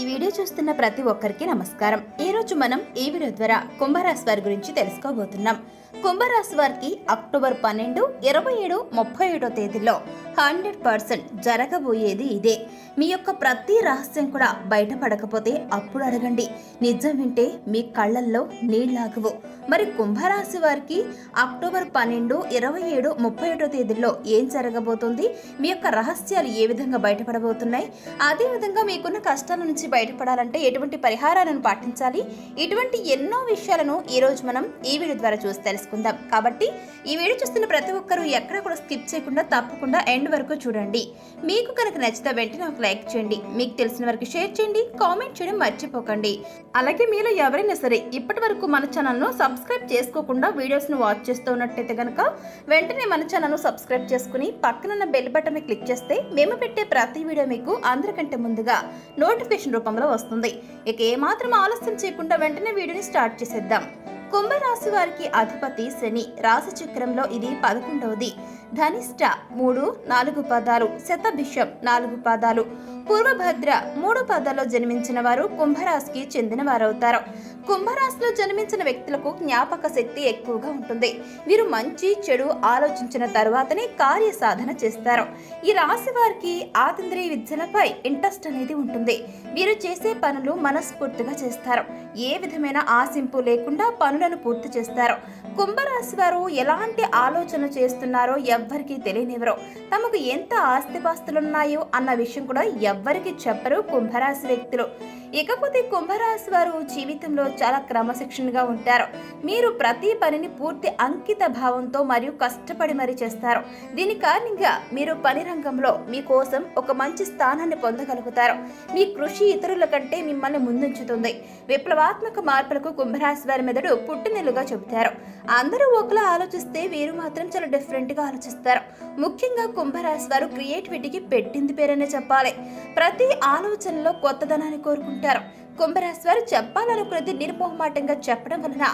ఈ వీడియో చూస్తున్న ప్రతి ఒక్కరికి నమస్కారం. ఈ రోజు మనం ఈ వీడియో ద్వారా కుంభరాశి వారి గురించి తెలుసుకోబోతున్నాం. కుంభరాశి వారికి అక్టోబర్ పన్నెండు ఇరవై ఏడు ముప్పై ఏడో తేదీలో హండ్రెడ్ పర్సెంట్ జరగబోయేది ఇదే. మీ యొక్క ప్రతి రహస్యం కూడా బయటపడకపోతే అప్పుడు అడగండి. నిజం వింటే మీ కళ్ళల్లో నీళ్ళాగవు మరి కుంభరాశి వారికి అక్టోబర్ పన్నెండు ఇరవై ఏడు ముప్పై ఏడో తేదీల్లో ఏం జరగబోతుంది? మీ యొక్క రహస్యాలు ఏ విధంగా బయటపడబోతున్నాయి? అదేవిధంగా మీకున్న కష్టాల నుంచి బయటపడాలంటే ఎటువంటి పరిహారాలను పాటించాలి? ఇటువంటి ఎన్నో విషయాలను ఈరోజు మనం ఈ వీడియో ద్వారా చూసి తెలుసుకుందాం కాబట్టి ఈ వీడియో చూస్తున్న ప్రతి ఒక్కరూ ఎక్కడ కూడా స్కిప్ చేయకుండా తప్పకుండా ఎండ్ వరకు చూడండి. మీకు కనుక నచ్చితే వెంటనే ఒక లైక్ చేయండి. మీకు తెలిసిన వరకు షేర్ చేయండి. కామెంట్ చేయడం మర్చిపోకండి. అలాగే మీలో ఎవరైనా సరే ఇప్పటి వరకు మన ఛానల్ను సబ్స్క్రైబ్ చేసుకోకుండా వీడియోస్ను వాచ్ చేస్తూ ఉన్నట్టయితే కనుక వెంటనే మన ఛానల్ను సబ్స్క్రైబ్ చేసుకుని పక్కనున్న బెల్ బటన్ క్లిక్ చేస్తే మేము పెట్టే ప్రతి వీడియో మీకు అందరికంటే ముందుగా నోటిఫికేషన్ రూపంలో వస్తుంది. ఇక ఏమాత్రం ఆలస్యం చేయకుండా వెంటనే వీడియోని స్టార్ట్ చేసేద్దాం. కుంభరాశి వారికి అధిపతి శని. రాశిచక్రంలో ఇది పదకొండవది. ధనిష్ట మూడు నాలుగు పదాలు. శతభిషం నాలుగు పదాలు. పూర్వభద్ర మూడు పదాల్లో జన్మించిన వారు కుంభరాశికి చెందిన వారవుతారు కుంభరాశిలో జన్మించిన వ్యక్తులకు జ్ఞాపక శక్తి ఎక్కువగా ఉంటుంది. వీరు మంచి చెడు ఆలోచించిన తర్వాతనే కార్య సాధన చేస్తారు. ఈ రాశి వారికి ఆతింద్రియ విద్యలపై ఇంట్రెస్ట్ అనేది ఉంటుంది. వీరు చేసే పనులు మనస్ఫూర్తిగా చేస్తారు. ఏ విధమైన ఆశింపు లేకుండా పనులను పూర్తి చేస్తారు. కుంభరాశి వారు ఎలాంటి ఆలోచన చేస్తున్నారో ఎవ్వరికీ తెలియనివ్వరు. తమకు ఎంత ఆస్తిపాస్తులున్నాయో అన్న విషయం కూడా ఎవ్వరికి చెప్పరు కుంభరాశి వ్యక్తులు. ఇకపోతే కుంభరాశి వారు జీవితంలో చాలా క్రమశిక్షణగా ఉంటారు. మీరు ప్రతి పనిని పూర్తి అంకిత భావంతో మరియు కష్టపడి మరీ చేస్తారు. దీని కారణంగా మీరు పని రంగంలో మీకోసం ఒక మంచి స్థానాన్ని పొందగలుగుతారు. మీ కృషి ఇతరుల కంటే మిమ్మల్ని ముందుంచుతుంది. విప్లవాత్మక మార్పులకు కుంభరాశి వారి మెదడు పుట్టినెలుగా చెబుతారు. అందరూ ఒకలా ఆలోచిస్తే వీరు మాత్రం చాలా డిఫరెంట్గా ఆలోచిస్తారు. ముఖ్యంగా కుంభరాశి వారు క్రియేటివిటీకి పెట్టింది పేరనే చెప్పాలి. ప్రతి ఆలోచనలో కొత్తదనాన్ని కోరుకుంటారు. కుంభరాశి వారు చెప్పాలనుకున్నది నిర్మోహమాటంగా చెప్పడం వలన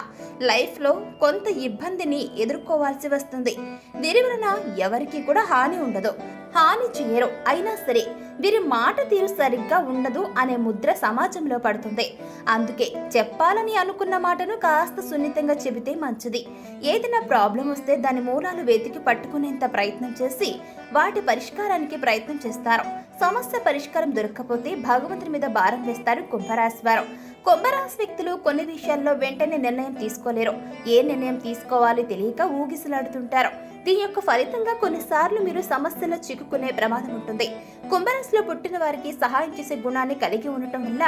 లైఫ్లో కొంత ఇబ్బందిని ఎదుర్కోవాల్సి వస్తుంది. దీని వలన ఎవరికి కూడా హాని ఉండదు. హాని చేయరు. అయినా సరే వీరి మాట తీరు సరిగ్గా ఉండదు అనే ముద్ర సమాజంలో పడుతుంది. అందుకే చెప్పాలని అనుకున్న మాటను కాస్త సున్నితంగా చెబితే మంచిది. ఏదైనా ప్రాబ్లం వస్తే దాని మూలాలు వెతికి పట్టుకునేంత ప్రయత్నం చేసి వాటి పరిష్కారానికి ప్రయత్నం చేస్తారు. సమస్య పరిష్కారం దొరకకపోతే భగవంతుని మీద భారం వేస్తారు కుంభరాశి వారు. కుంభరాశి వ్యక్తులు కొన్ని విషయాల్లో వెంటనే నిర్ణయం తీసుకోలేరు. ఏ నిర్ణయం తీసుకోవాలి తెలియక ఊగిసలాడుతుంటారు. దీని యొక్క ఫలితంగా కొన్నిసార్లు మీరు సమస్యలో చిక్కుకునే ప్రమాదం ఉంటుంది. కుంభరాశిలో పుట్టిన వారికి సహాయం చేసే గుణాన్ని కలిగి ఉండటం వల్ల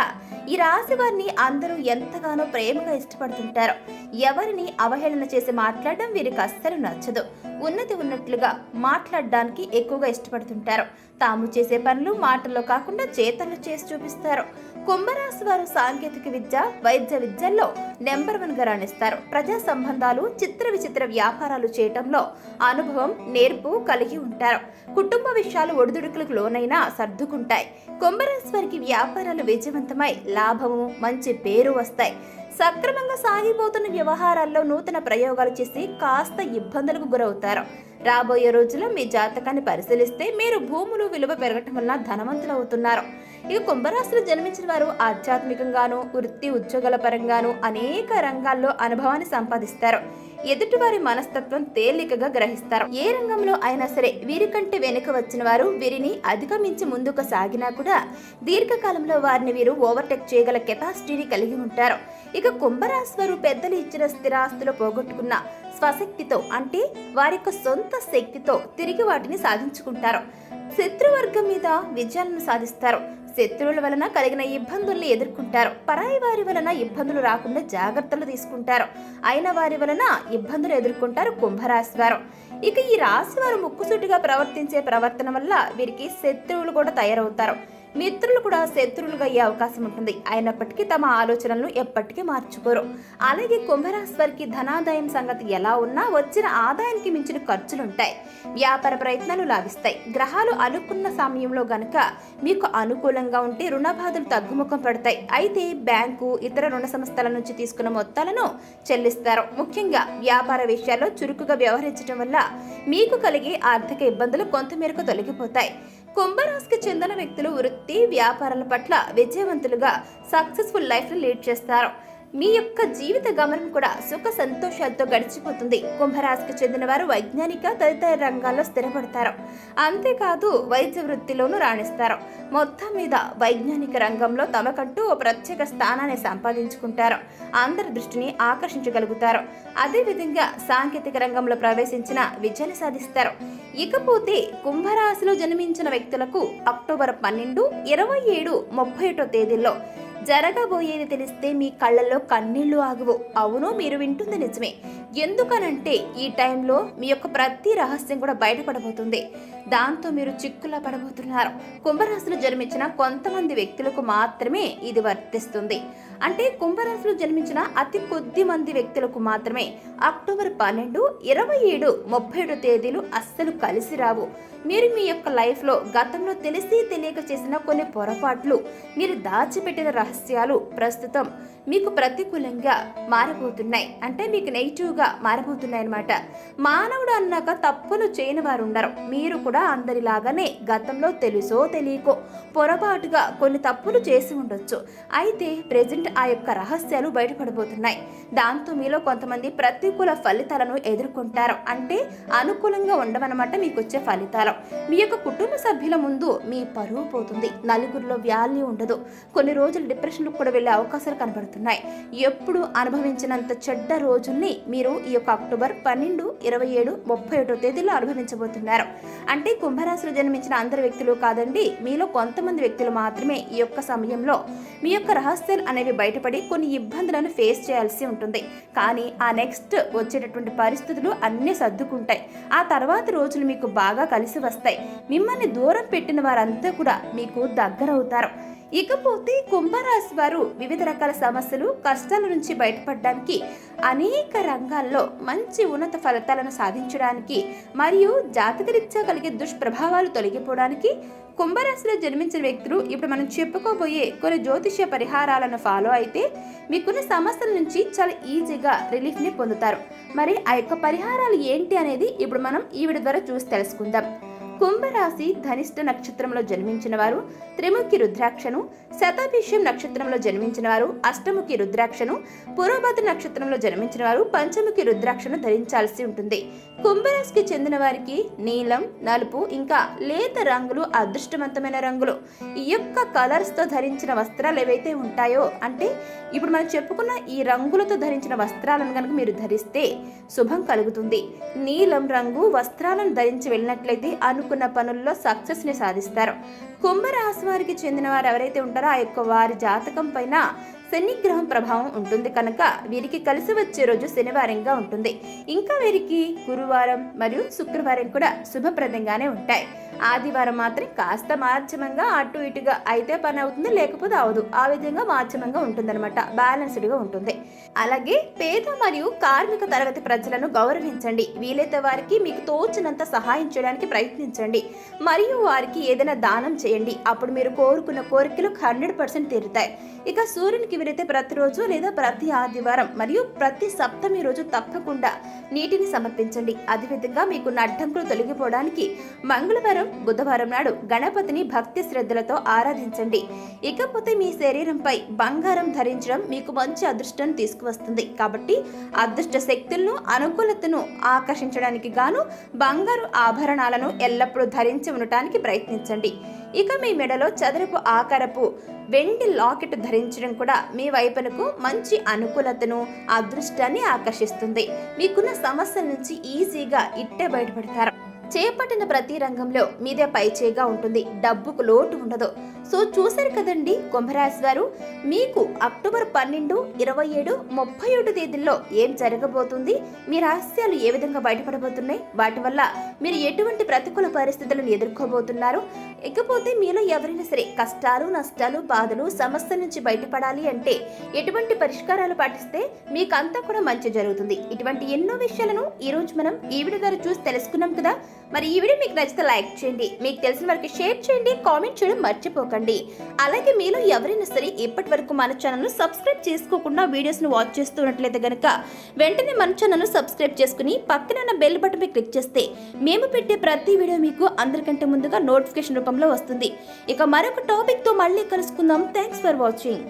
ఈ రాశి వారిని అందరూ ఎంతగానో ప్రేమగా ఇష్టపడుతుంటారు. ఎవరిని అవహేళన చేసి మాట్లాడడం వీరికి అస్సలు నచ్చదు. ఉన్నది ఉన్నట్లుగా మాట్లాడడానికి ఎక్కువగా ఇష్టపడుతుంటారు. తాము చేసే పనులు మాటల్లో కాకుండా చేతల్లో చేసి చూపిస్తారు. కుంభరాశి వారు సాంకేతిక విద్య వైద్య విద్యల్లో నెంబర్ వన్గా రాణిస్తారు. ప్రజా సంబంధాలు చిత్ర విచిత్ర వ్యాపారాలు చేయటంలో అనుభవం నేర్పు కలిగి ఉంటారు. కుటుంబ విషయాలు ఒడిదుడుకులకు లోనైనా సర్దుకుంటాయి. కుంభరాశి వారికి వ్యాపారాలు విజయవంతమై లాభము మంచి పేరు వస్తాయి. సక్రమంగా సాగిపోతున్న వ్యవహారాల్లో నూతన ప్రయోగాలు చేసి కాస్త ఇబ్బందులకు గురవుతారు. రాబోయే రోజుల్లో మీ జాతకాన్ని పరిశీలిస్తే మీరు భూములు విలువ పెరగటం వలన ధనవంతులు అవుతున్నారు ఇక కుంభరాశిలో జన్మించిన వారు ఆధ్యాత్మికంగాను వృత్తి ఉద్యోగాల పరంగాను అనేక రంగాల్లో అనుభవాన్ని సంపాదిస్తారు. ఎదుటివారి మనస్తత్వం తేలికగా గ్రహిస్తారు. ఏ రంగంలో అయినా సరే వీరికంటే వెనుక వచ్చిన వారు వీరిని అధిగమించి ముందుకు సాగినా కూడా దీర్ఘకాలంలో వారిని వీరు ఓవర్టేక్ చేయగల కెపాసిటీని కలిగి ఉంటారు. ఇక కుంభరాశి వారు పెద్దలు ఇచ్చిన స్థిరాస్తులు పోగొట్టుకున్న స్వశక్తితో అంటే వారి యొక్క సొంత శక్తితో తిరిగి వాటిని సాధించుకుంటారు. శత్రువర్గం మీద విజయాలను సాధిస్తారు. శత్రువుల వలన కలిగిన ఇబ్బందుల్ని ఎదుర్కొంటారు. పరాయి వారి వలన ఇబ్బందులు రాకుండా జాగ్రత్తలు తీసుకుంటారు. అయిన వారి వలన ఇబ్బందులు ఎదుర్కొంటారు కుంభరాశి వారు. ఇక ఈ రాశి వారు ముక్కుసూటిగా ప్రవర్తించే ప్రవర్తన వల్ల వీరికి శత్రువులు కూడా తయారవుతారు. మిత్రులు కూడా శత్రువులుగా అయ్యే అవకాశం ఉంటుంది. అయినప్పటికీ తమ ఆలోచనలను ఎప్పటికీ మార్చుకోరు. అలాగే కుంభరాశి వారికి ధనాదాయం సంగతి ఎలా ఉన్నా వచ్చిన ఆదాయానికి మించిన ఖర్చులుంటాయి. వ్యాపార ప్రయత్నాలు లాభిస్తాయి. గ్రహాలు అనుకున్న సమయంలో గనక మీకు అనుకూలంగా ఉంటే రుణ బాధలు తగ్గుముఖం పడతాయి. అయితే బ్యాంకు ఇతర రుణ సంస్థల నుంచి తీసుకున్న మొత్తాలను చెల్లిస్తారు. ముఖ్యంగా వ్యాపార విషయాల్లో చురుకుగా వ్యవహరించడం వల్ల మీకు కలిగే ఆర్థిక ఇబ్బందులు కొంతమేరకు తొలగిపోతాయి. కుంభరాశికి చెందిన వ్యక్తులు వృత్తి వ్యాపారాల పట్ల విజయవంతులుగా సక్సెస్ఫుల్ లైఫ్ లీడ్ చేస్తారు. మీ యొక్క జీవిత గమనం కూడా సుఖ సంతోషాలతో గడిచిపోతుంది. కుంభరాశికి చెందిన వారు వైజ్ఞానిక తదితర రంగాల్లో స్థిరపడతారు. అంతేకాదు వైద్య వృత్తిలోనూ రాణిస్తారు. మొత్తం మీద వైజ్ఞానిక రంగంలో తమకంటూ ఓ ప్రత్యేక స్థానాన్ని సంపాదించుకుంటారు. అందరి దృష్టిని ఆకర్షించగలుగుతారు. అదేవిధంగా సాంకేతిక రంగంలో ప్రవేశించిన విజయాన్ని సాధిస్తారు. ఇకపోతే కుంభరాశిలో జన్మించిన వ్యక్తులకు అక్టోబర్ పన్నెండు ఇరవై ఏడు ముప్పై ఒకటో తేదీల్లో జరగబోయేది తెలిస్తే మీ కళ్ళల్లో కన్నీళ్ళు ఆగవు. అవును మీరు వింటుంది నిజమే. ఎందుకనంటే ఈ టైంలో మీ యొక్క ప్రతి రహస్యం కూడా బయటపడబోతుంది. దాంతో మీరు చిక్కులా పడబోతున్నారు. కుంభరాశిలో జన్మించిన కొంతమంది వ్యక్తులకు మాత్రమే ఇది వర్తిస్తుంది. అంటే కుంభరాశిలో జన్మించిన అతి కొద్ది మంది వ్యక్తులకు మాత్రమే అక్టోబర్ పన్నెండు ఇరవై ఏడు ముప్పై ఏడు తేదీలు అస్సలు కలిసి రావు. మీరు మీ యొక్క లైఫ్లో గతంలో తెలిసి తెలియక చేసిన కొన్ని పొరపాట్లు మీరు దాచిపెట్టిన రహస్యాలు ప్రస్తుతం మీకు ప్రతికూలంగా మారబోతున్నాయి. అంటే మీకు నెగిటివ్గా మారబోతున్నాయి మారిపోతున్నాయన్నమాట మానవుడు అన్నాక తప్పులు చేయని వారు ఉండరు మీరు కూడా అందరిలాగానే గతంలో తెలుసో తెలియకో పొరపాటుగా కొన్ని తప్పులు చేసి ఉండొచ్చు. అయితే ప్రెజెంట్ ఆ యొక్క రహస్యాలు బయటపడబోతున్నాయి. దాంతో మీలో కొంతమంది ప్రతికూల ఫలితాలను ఎదుర్కొంటారు. అంటే అనుకూలంగా ఉండవన్నమాట మీకు వచ్చే ఫలితాలు. మీ యొక్క కుటుంబ సభ్యుల ముందు మీ పరువు పోతుంది. నలుగురిలో వ్యాల్యూ ఉండదు. కొన్ని రోజులు డిప్రెషన్లకు కూడా వెళ్ళే అవకాశాలు కనబడుతున్నాయి. ఎప్పుడు అనుభవించినంత చెడ్డ రోజుల్ని మీరు ఈ యొక్క అక్టోబర్ పన్నెండు ఇరవై ఏడు ముప్పై ఒకటో తేదీలో అనుభవించబోతున్నారు అంటే కుంభరాశిలో జన్మించిన అందరు వ్యక్తులు కాదండి మీలో కొంతమంది వ్యక్తులు మాత్రమే ఈ యొక్క సమయంలో మీ యొక్క రహస్యాలు అనేవి బయటపడి కొన్ని ఇబ్బందులను ఫేస్ చేయాల్సి ఉంటుంది. కానీ ఆ నెక్స్ట్ వచ్చేటటువంటి పరిస్థితులు అన్నీ సర్దుకుంటాయి. ఆ తర్వాత రోజులు మీకు బాగా కలిసి వస్తాయి. మిమ్మల్ని దూరం పెట్టిన వారంతా కూడా మీకు దగ్గరవుతారు. ఇకపోతే కుంభరాశి వారు వివిధ రకాల సమస్యలు కష్టాల నుంచి బయటపడడానికి అనేక రంగాల్లో మంచి ఉన్నత ఫలితాలను సాధించడానికి మరియు జాతకరీత్యా కలిగే దుష్ప్రభావాలు తొలగిపోవడానికి కుంభరాశిలో జన్మించిన వ్యక్తులు ఇప్పుడు మనం చెప్పుకోబోయే కొన్ని జ్యోతిష్య పరిహారాలను ఫాలో అయితే మీకున్న సమస్యల నుంచి చాలా ఈజీగా రిలీఫ్ని పొందుతారు. మరి ఆ యొక్క పరిహారాలు ఏంటి అనేది ఇప్పుడు మనం ఈ ద్వారా చూసి తెలుసుకుందాం. కుంభరాశి ధనిష్ట నక్షత్రంలో జన్మించిన వారు త్రిముఖి రుద్రాక్షను శతాభిషం నక్షత్రంలో జన్మించిన వారు అష్టముఖి రుద్రాక్షను పురోభద్ర నక్షత్రంలో జన్మించిన వారు పంచముఖి రుద్రాక్షను ధరించాల్సి ఉంటుంది. కుంభరాశికి చెందిన వారికి నీలం నలుపు ఇంకా లేత రంగులు అదృష్టవంతమైన రంగులు. ఈ యొక్క కలర్స్తో ధరించిన వస్త్రాలు ఏవైతే ఉంటాయో అంటే ఇప్పుడు మనం చెప్పుకున్న ఈ రంగులతో ధరించిన వస్త్రాలను కనుక మీరు ధరిస్తే శుభం కలుగుతుంది. నీలం రంగు వస్త్రాలను ధరించి వెళ్ళినట్లయితే అనుకున్న పనుల్లో సక్సెస్ని సాధిస్తారు. కుంభరాశి వారికి చెందిన వారు ఎవరైతే ఉంటారో ఆ యొక్క వారి జాతకం పైన శనిగ్రహం ప్రభావం ఉంటుంది కనుక వీరికి కలిసి వచ్చే రోజు శనివారంగా ఉంటుంది. ఇంకా వీరికి గురువారం మరియు శుక్రవారం కూడా శుభప్రదంగానే ఉంటాయి. ఆదివారం మాత్రం కాస్త మాధ్యమంగా అటు ఇటుగా అయితే పని అవుతుంది లేకపోతే అవదు. ఆ విధంగా మాధ్యమంగా ఉంటుందన్నమాట. బ్యాలెన్స్డ్గా ఉంటుంది. అలాగే పేద మరియు కార్మిక తరగతి ప్రజలను గౌరవించండి. వీలైతే వారికి మీకు తోచినంత సహాయం చేయడానికి ప్రయత్నించండి. మరియు వారికి ఏదైనా దానం చేయండి. అప్పుడు మీరు కోరుకున్న కోరికలు హండ్రెడ్ పర్సెంట్ తీరుతాయి. ఇక సూర్యునికి వీలైతే ప్రతిరోజు లేదా ప్రతి ఆదివారం మరియు ప్రతి సప్తమి రోజు తప్పకుండా నీటిని సమర్పించండి. అదేవిధంగా మీకు అడ్డంకులు తొలగిపోవడానికి మంగళవారం బుధవారం నాడు గణపతిని భక్తి శ్రద్ధలతో ఆరాధించండి. ఇకపోతే మీ శరీరంపై బంగారం ధరించడం మీకు మంచి అదృష్టాన్ని తీసుకువస్తుంది. కాబట్టి అదృష్ట శక్తులను అనుకూలతను ఆకర్షించడానికి గాను బంగారు ఆభరణాలను ఎల్లప్పుడూ ధరించి ఉండటానికి ప్రయత్నించండి. ఇక మీ మెడలో చదరపు ఆకారపు వెండి లాకెట్ ధరించడం కూడా మీ వైపునకు మంచి అనుకూలతను అదృష్టాన్ని ఆకర్షిస్తుంది. మీకున్న సమస్యల నుంచి ఈజీగా ఇట్టే బయటపడతారు. చేపట్టిన ప్రతి రంగంలో మీదే పైచేగా ఉంటుంది. డబ్బుకు లోటు ఉండదు. సో చూశారు కదండి కుంభరాశి వారు మీకు అక్టోబర్ పన్నెండు ఇరవై ఏడు ముప్పై ఏడు తేదీల్లో ఏం జరగబోతుంది? మీ రహస్యాలు ఏ విధంగా బయటపడబోతున్నాయి? వాటి వల్ల మీరు ఎటువంటి ప్రతికూల పరిస్థితులను ఎదుర్కోబోతున్నారు? ఇకపోతే మీలో ఎవరైనా సరే కష్టాలు నష్టాలు బాధలు సమస్య నుంచి బయటపడాలి అంటే ఎటువంటి పరిష్కారాలు పాటిస్తే మీకు కూడా మంచి జరుగుతుంది. ఇటువంటి ఎన్నో విషయాలను ఈ రోజు మనం ఈ వీడియో ద్వారా చూసి తెలుసుకున్నాం కదా. మరి ఈ వీడియో మీకు నచ్చితే లైక్ చేయండి. మీకు తెలిసిన వారికి షేర్ చేయండి. కామెంట్ చేయడం మర్చిపోకండి. అలాగే మీలో ఎవరైనా సరే ఇప్పటి వరకు మన ఛానల్ను సబ్స్క్రైబ్ చేసుకోకుండా వీడియోస్ను వాచ్ చేస్తున్నట్లయితే గనక వెంటనే మన ఛానల్ను సబ్స్క్రైబ్ చేసుకుని పక్కన ఉన్న బెల్ బటన్ పై క్లిక్ చేస్తే మేము పెట్టే ప్రతి వీడియో మీకు అందరికంటే ముందుగా నోటిఫికేషన్ రూపంలో వస్తుంది. ఇక మరొక టాపిక్తో మళ్ళీ కలుసుకుందాం. Thanks for watching